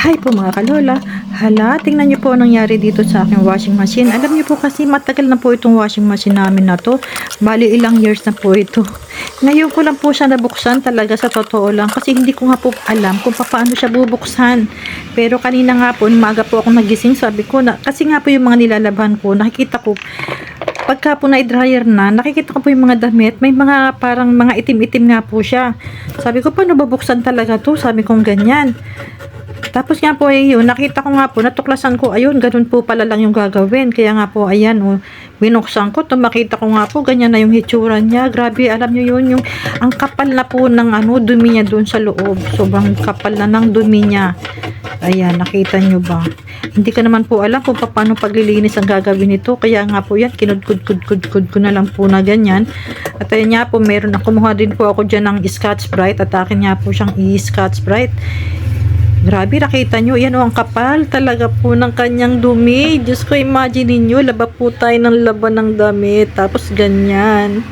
Hi po mga kalola. Hala, tingnan niyo po ang nangyari dito sa aking washing machine. Alam niyo po kasi matagal na po itong washing machine namin na to. Bali ilang years na po ito. Ngayon ko lang po siya nabuksan talaga sa totoo lang kasi hindi ko nga po alam kung paano siya bubuksan. Pero kanina nga po, umaga po ako nagising, sabi ko na, kasi nga po yung mga nilalaban ko, nakikita ko, pagka po na-dryer na, nakikita ko po yung mga damit, may mga parang mga itim-itim nga po siya. Sabi ko, paano babuksan talaga to? Sabi kong ganyan. Tapos nga po ay yun, nakita ko nga po, natuklasan ko, ayun, ganun po pala lang yung gagawin. Kaya nga po, ayan, oh, binuksan ko, tumakita ko nga po, ganyan na yung hitsura niya. Grabe, alam nyo yun, yung, ang kapal na po ng ano, dumi niya doon sa loob. Sobrang kapal na ng dumi niya. Ayan, nakita nyo ba? Hindi ka naman po alam kung paano paglilinis ang gagawin nito. Kaya nga po yan, kinudkud-kud-kud ko na lang po na ganyan. At ayan nga po, meron, kumuha din po ako dyan ng Scotch Brite at akin nga po siyang i-Scotch Brite. Grabe, nakita nyo, yan o, ang kapal talaga po ng kanyang dumi. Diyos ko, imagine ninyo, laba po tayo ng laban ng damit. Tapos ganyan.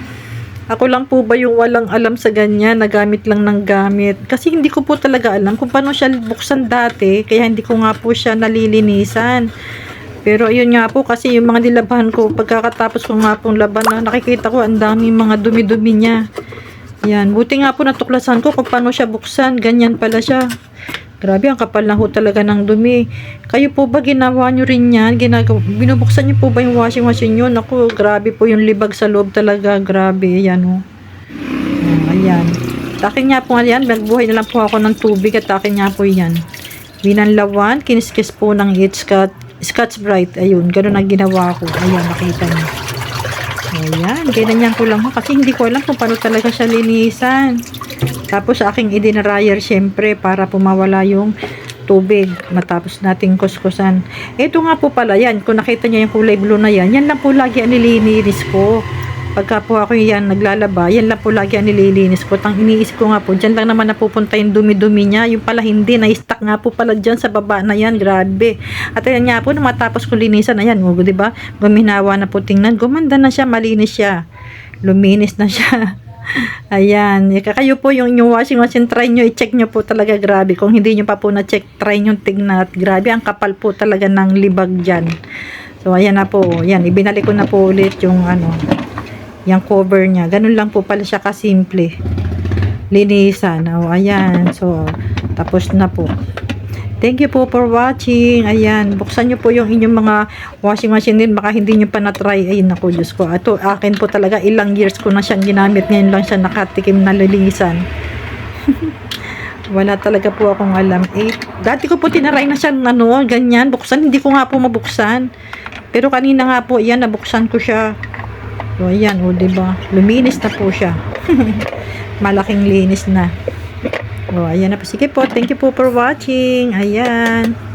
Ako lang po ba yung walang alam sa ganyan, nagamit lang ng gamit. Kasi hindi ko po talaga alam kung paano siya buksan dati, kaya hindi ko nga po siya nalilinisan. Pero ayun nga po, kasi yung mga nilabahan ko, pagkakatapos ko nga pong laban na nakikita ko, ang daming mga dumi-dumi niya. Yan, buti nga po natuklasan ko kung paano siya buksan, ganyan pala siya. Grabe, ang kapal na ho talaga ng dumi. Kayo po ba ginawa nyo rin yan? Ginagawa, binubuksan nyo po ba yung washing machine nyo? Naku, grabe po yung libag sa loob talaga. Grabe, yan o. Oh, ayan. Takin nga po yan. Nagbuhay na lang po ako ng tubig at takin nga po yan. Binanlawan, kiniskis po ng Scotch, Scotch Bright. Ayun, ganun ang ginawa ko. Ayan, nakita nyo. Ayan, ganyan ko lang ho. Kasi hindi ko alam kung paano talaga siya linisan. Tapos sa aking idinaryer syempre para pumawala yung tubig matapos nating kuskusan. Ito nga po pala yan, kung nakita niyo yung kulay blue na yan, yan lang po lagi ang nililinis ko. Pagka po ako yan naglalaba, yan lang po lagi ang nililinis ko. Tang iniisip ko nga po, dyan lang naman napupunta yung dumi-dumi niya. Yung pala hindi, na-stuck nga po pala dyan sa baba na yan. Grabe. At yan nga po, nung matapos ko linisan, ayan, o, di ba? Guminawa na po tingnan. Gumanda na siya, malinis siya. Luminis na siya. Ayan. Kayo po yung inyong washing machine, try nyo, i-check nyo po talaga grabe. Kung hindi nyo pa po na-check, try nyo tignan at grabe. Ang kapal po talaga ng libag dyan. So, ayan na po. Yan, ibinalik ko na po ulit yung ano, yung cover niya. Ganun lang po pala siya kasimple. Linisan. O, ayan. So, tapos na po. Thank you po for watching. Ayan, buksan nyo po yung inyong mga washing machine din. Baka hindi nyo pa na-try. Ayun ako, Diyos ko. Ito, akin po talaga, ilang years ko na siyang ginamit. Ngayon lang siya nakatikim na lilisan. Wala talaga po akong alam. Eh, dati ko po tinaray na siya, ano, ganyan, buksan. Hindi ko nga po mabuksan. Pero kanina nga po, ayan, nabuksan ko siya. So, ayan, o, diba? Luminis na po siya. Malaking linis na. Oh, ayan na po. Sige po. Thank you po for watching. Ayan.